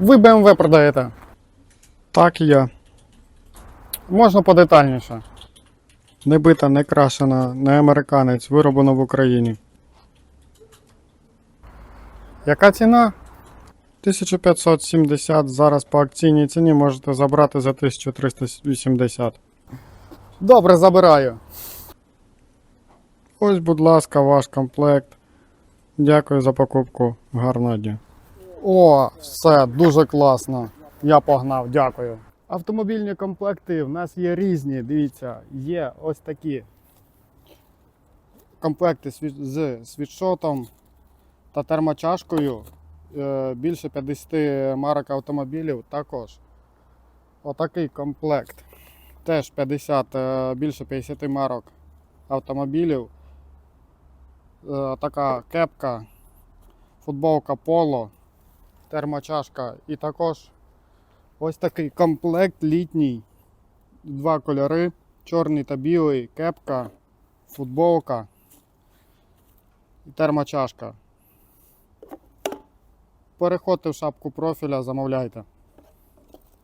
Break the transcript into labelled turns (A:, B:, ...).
A: Ви BMW продаєте?
B: Так і я.
A: Можна подетальніше.
B: Не бита, не крашена, не американець, вироблено в Україні.
A: Яка ціна?
B: 1570 зараз по акційній ціні можете забрати за 1380.
A: Добре, забираю.
B: Ось, будь ласка, ваш комплект. Дякую за покупку. Гарного дня.
A: О, все, дуже класно. Я погнав, дякую. Автомобільні комплекти в нас є різні. Дивіться, є ось такі комплекти з світшотом та термочашкою. Е, Більше 50 марок автомобілів також. Отакий комплект. Теж 50, е, більше 50 марок автомобілів. Е, Така кепка, футболка поло термочашка і також ось такий комплект літній. Два кольори: чорний та білий, кепка, футболка і термочашка. Переходьте в шапку профіля, замовляйте.